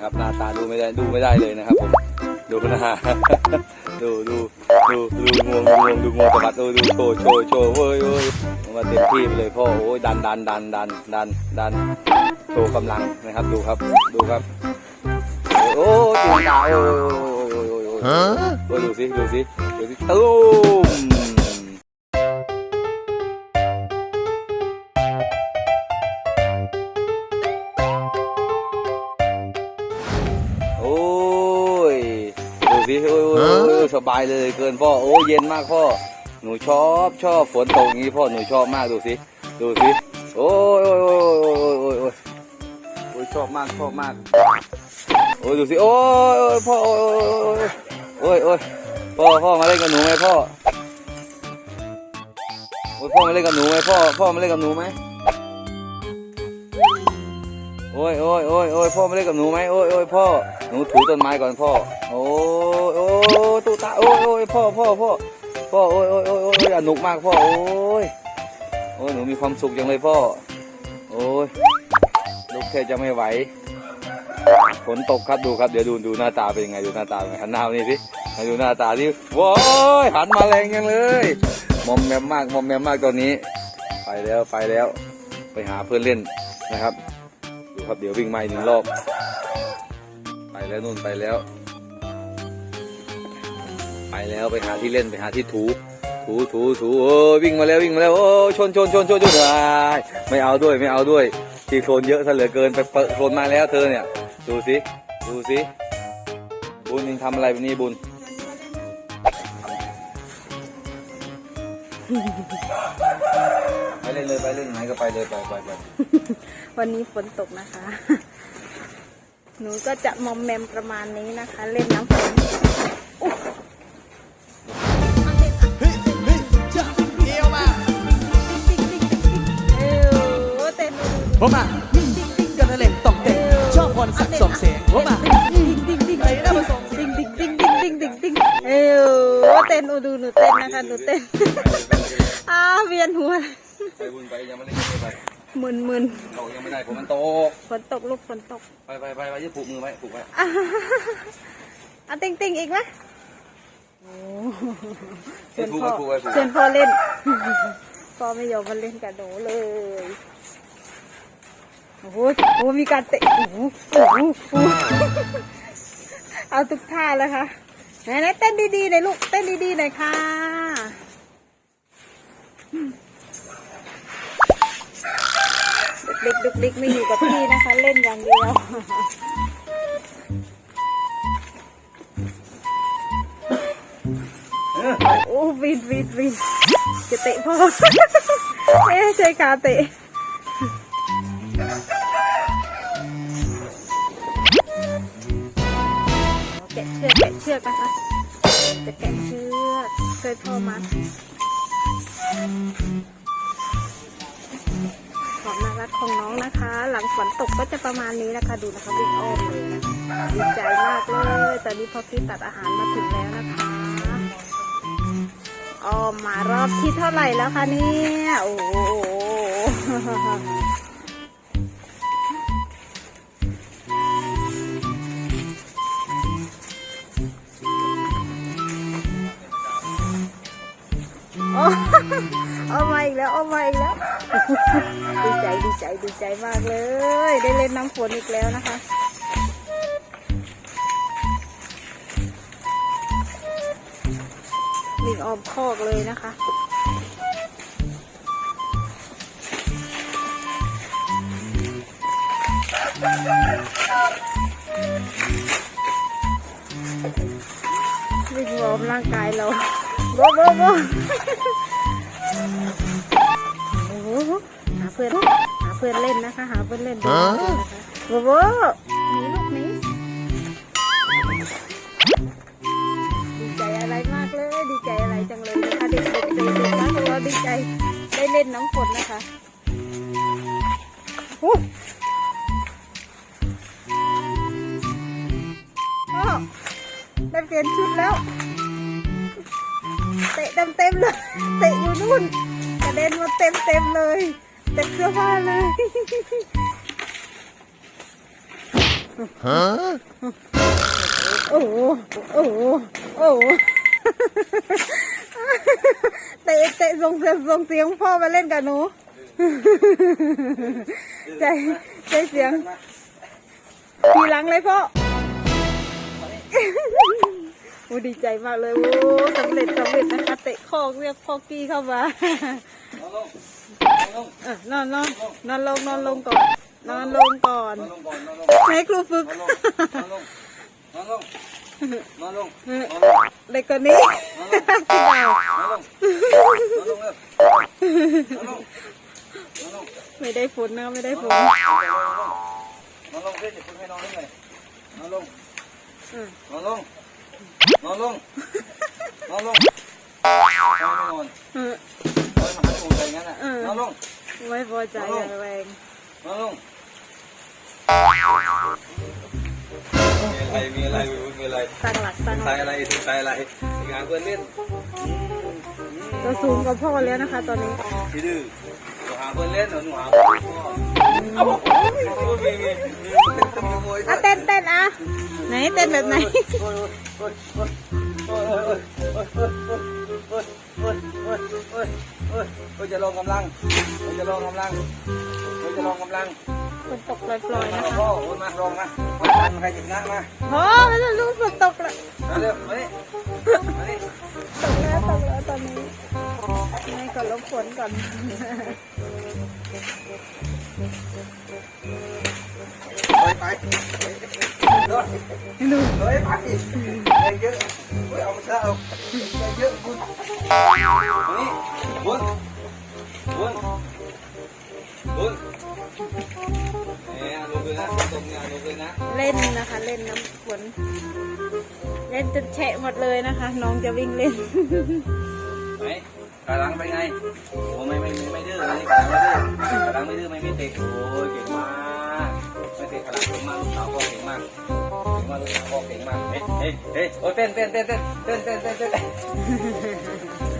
นะครับหน้าตาดูไม่ได้ดูไม่ได้เลยนะครับผมดูนะฮะดูดูดูดูงวงงวงดูงวงสะบัดดูดูโชว์โชว์โชว์เว้ยเว้ยมาเต็มที่ไปเลยพ่อโอ้ยดันดันดันดันดันดันโชว์กำลังนะครับดูครับดูครับ โอ้ยตีนกายโอ้ยโอ้ยโอ้ยโอ้ยโอ้ยดูสิดูสิดูสิตุ้ม สบายเลยเกินพ่อโอ้เย็นมากพ่อ หนูชอบชอบฝนตกอย่างนี้พ่อหนูชอบมากดูสิดูสิโอ้ยโอ้ยโอ้ยโอ้ยโอ้ยโอ้ยโอ้ยชอบมากชอบมากโอ้ยดูสิโอ้ยโอ้ยพ่อโอ้ยโอ้ยโอ้ยโอ้ยพ่อพ่อมาเล่นกับหนูไหมพ่อโอ้ยพ่อมาเล่นกับหนูไหมพ่อพ่อมาเล่นกับหนูไหมโอ้ยโอ้ยโอ้ยโอ้ยพ่อมาเล่นกับหนูไหมโอ้ยโอ้ยพ่อหนูถูต้นไม้ก่อนพ่อโอ้ยโอ้ย ตาโอ้ยโอ้ยพ่อพ่อพ่อพ่อโอ้ยโอ้ยโอ้ยโอ้ยสนุกมากพ่อโอ้ยโอ้ยหนูมีความสุขจังเลยพ่อ โอ้ยลูกแค่จะไม่ไหวฝนตกครับดูครับเดี๋ยวดูดูหน้าตาเป็นยังไงดูหน้าตาเป็นไงหันหน้านี่สิมาดูหน้าตาที่ว้ยหันมาแรงยังเลยมอมแมมมากมอมแมมมากตอนนี้ไปแล้วไปแล้ว ไปหาเพื่อนเล่นนะครับ ดูครับเดี๋ยววิ่งมาอีกหนึ่งรอบ ไปแล้วนู่นไปแล้ว ไปแล้วไปหาที่เล่นไปหาที่ถู ถูถูถูโอ้วิ่งมาแล้ววิ่งมาแล้วโอ้ยชนชนชนชนชนอ้ายไม่เอาด้วยไม่เอาด้วยทีโคลนเยอะซะเหลือเกินไปเปิดโคลนมาแล้วเธอเนี่ย ดูสิดูสิบุญยิงทำอะไรแบบนี้บุญไปเล่นเลยไปเล่นไหนก็ไปเลยไปไปไปวันนี้ฝนตกนะคะ หนูก็จะมอมแมมประมาณนี้นะคะ เล่นน้ำฝน ผมอะกันนั่นแหละต้องเต้นชอบพรสักสองเสียงผมอะดิ้งดิ้งดิ้งไหนนะมาส่งดิ้งดิ้งดิ้งดิ้งดิ้งดิ้งดิ้งเออเต้นดูดูหนูเต้นนะคะหนูเต้นอ้าเวียนหัวไปบุญไปยังไม่เล่นเลยไปมึนมึนตกยังไม่ได้ผมมันตกฝนตกลูกฝนตกไปไปไปไปยึดผูกมือไว้ผูกไว้อะอะติ้งติ้งอีกไหมโอ้เชิญพ่อเชิญพ่อเล่นพ่อไม่ยอมมาเล่นกับหนูเลย โอ้โหโอ้โหมีการเตะโอ้โหโอ้โหเอาทุกท่าเลยค่ะไหนไหนเต้นดีๆหน่อยลูกเต้นดีๆหน่อยค่ะเด็กๆดุกๆไม่อยู่กับพี่นะคะ เล่นอย่างเดียวโอ้วินวินวินจะเตะพ่อเอ๊ะใช่ขาเตะ ชือกนะคะจะแกะเชือกเคยพ่อมาความน่ารักของน้องนะคะ หลังฝนตกก็จะประมาณนี้นะคะ ดูนะคะวิ่งอ้อมเลยนะดีใจมากเลยตอนนี้พ่อพี่ตัดอาหารมาถึงแล้วนะคะอ้อมมารอบที่เท่าไหร่แล้วคะเนี่ยโอ้โห ดีใจดีใจมากเลย ได้เล่นน้ำฝนอีกแล้วนะคะ วิ่งออมคอกเลยนะคะวิ่งวอร์มร่างกายเราโบโบโบโอ้โหหาเพื่อน เพื่อนเล่นนะคะ หาเพื่อนเล่นดูนะคะโบโบหนีลูกหนี้ดีใจอะไรมากเลย ดีใจอะไรจังเลยนะคะเด็กๆเด็กๆนะของเราดีใจได้เล่นน้ำฝนนะคะโอ้อ้าวได้เปลี่ยนชุดแล้วเตะเต็มเต็มๆเลย เตะอยู่นู่นกระเด็นมาเต็มเต็มๆเลย เต็มเสื้อผ้าเลยโโอ้โหโอ้โหโอ้โหเตะเตะส่งเสียงส่งเสียงพ่อมาเล่นกับหนูใจใจเสียงทีหลังเลยพ่อโอ้ดีใจมากเลยโอ้สำเร็จสำเร็จนะคะเตะคอกเรียกพ่อกี้เข้ามา อนลงนอนลงเออนอนนอนนอนลงนอนลงก่อน นอนลงก่อนนอนลงก่อนนอนลงให้ครูฝึก นอนลงนอนลงนอนลงเด็กคนนี้พี่ดาวนอนลงนอนลงเร็วนอนลงนอนลงไม่ได้ฝนนะไม่ได้ฝนนอนลงเพื่อนจะคุณให้นอนได้ไงนอนลงอืมนอนลงนอนลงนอนลงนอนไม่นอนเออนอน มาหาตูดอะไรงั้นอะนอนลงไม่พอใจอะไรแรงนอนลงมีอะไรมีอะไรมีอะไรตั้งหลักตั้งหใส่ลักอะไรใส่อะไรงานเพื่อนเล่นตัวสูงกว่าพ่อแล้วนะคะ ตอนนี้พี่ดื้อหนูหาเพื่อนเล่นหนูหาเพื่อนพ่อเอามีมีมีเป็นขโมยอะเต้นเต้นอะไหนเต้นแบบไหน จะลองกำลังโอ้ยจะลองกำลังโอ้ยจะลองกำลังฝนตกปล่อยๆนะคะพ่อโอ้ยมาลองมามาทันใครจะชนะมาพอไม่ต้องรู้ฝนตกแล้วมาเร็วมานี่มานี่ตกแล้วตกแล้วตอนนี้ให้ก่อนลบฝนก่อน ไปไปเดินดูเฮ้ยไปแรงเยอะเฮ้ยเอามาซะเอาแรงเยอะคุณนี่ นะคะ เล่นน้ำฝนเล่นจนแฉะหมดเลยนะคะ น้องจะวิ่งเล่นไหนขาลังไปไงโอ้ไม่ไม่ไม่ไม่ดื้อเลยขาลังไม่ดื้อขาลังไม่ดื้อไม่ไม่เตะโอ้ยเก่งมากไม่เตะขาหลังเก่งมากลูกสาวพ่อเก่งมากเก่งมากลูกสาวพ่อเก่งมากเฮ้ยเฮ้ยเฮ้ยโอ้ยเต้นเต้นเต้นเต้นเต้นเต้นเต้นเต้น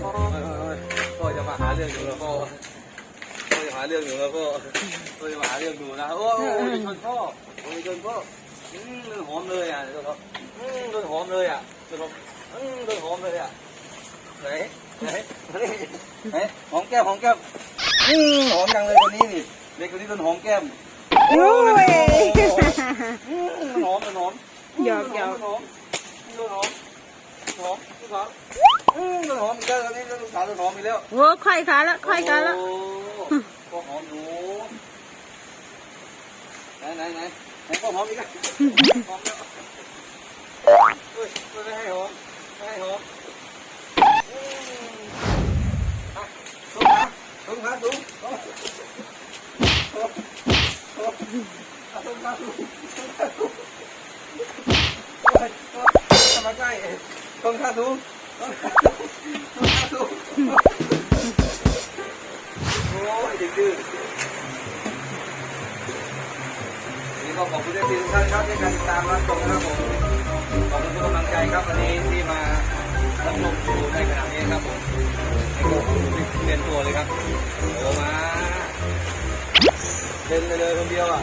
โอ้ยโอ้ยพ่อจะมาหาเรื่องอยู่แล้วพ่อพ่อจะหาเรื่องอยู่แล้วพ่อพ่อจะมาหาเรื่องอยู่นะโอ้ยโอ้ยชนพ่อโอ้ยชนพ่อ อืมโดนหอมเลยอะโดนหอมอืมโดนหอมเลยอะโดนหอมอืมโดนหอมเลยอะไหนไหนไหนหอมแก้มหอมแก้มอืมหอมจังเลยคนนี้นี่เด็กคนนี้โดนหอมแก้มโอ้ยอืมมันหอมมันหอมหยอกหยอกมันหอมโดนหอมหอมลูกสาวอืมโดนหอมอีกแล้วตอนนี้ลูกสาวโดนหอมอีกแล้วโอ้ไขว้ขาแล้วไขว้ขาแล้วโอ้ก็หอมหนูไหนไหนไหน ไหนก็หอมอีกแล้วหอมแล้วเฮ้ยไม่ให้หอมไม่ให้หอมตุ้งขาตุ้งขาตุ้งตุ้งตุ้งขาตุ้งทำมาใกล้ตุ้งขาตุ้งตุ้งขาตุ้งโอ้ยดื้อ ก็ขอบคุณทุกท่านครับที่การติดตามรับชมนะครับผมขอบคุณทุกกำลังใจครับวันนี้ที่มารับชมดูในขณะนี้ครับผมเรียนตัวเลยครับโอ้มาเดินไปเลยคนเดียวอะ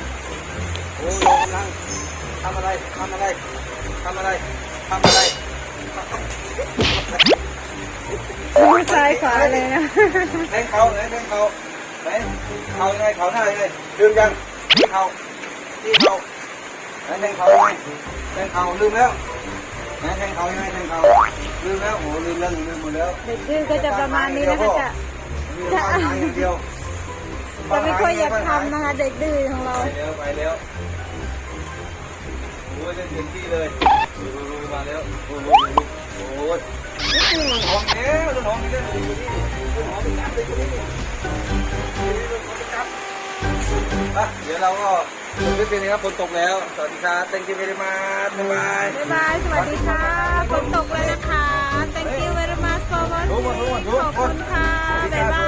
โอ้ลงกำลังทำอะไรทำอะไรทำอะไรทำอะไรมือซ้ายขวาเลยนะแทงเขาไหนเขาไหนเขายังไงเขาหน้ายังไงลืมยังที่เขา ที่เขาไหนแทงเขายังไงแทงเขาลืมแล้วไหนแทงเขายังไงแทงเขาลืมแล้วโอ้ลืมแล้วลืมหมดแล้วเด็กดื้อก็จะประมาณนี้นะคะจะมีความหมายอย่างเดียวจะไม่ค่อยอยากทำนะคะเด็กดื้อของเราไปแล้วไปแล้วโอ้ยเล่นเต็มที่เลยดูดูดูมาแล้วโอ้โหโอ้ยหอมแล้วหอมอีกแล้วอยู่นี่ต้นหอมอีกแล้วอยู่นี่หอมอีกแล้วเดี๋ยวเราก็ จบคลิปนี้ครับฝนตกแล้ว สวัสดีครับ thank you very much บ๊ายบายบ๊ายบาย สวัสดีค่ะฝนตกแล้วนะคะ thank you very much for watching ขอบคุณค่ะบ๊ายบาย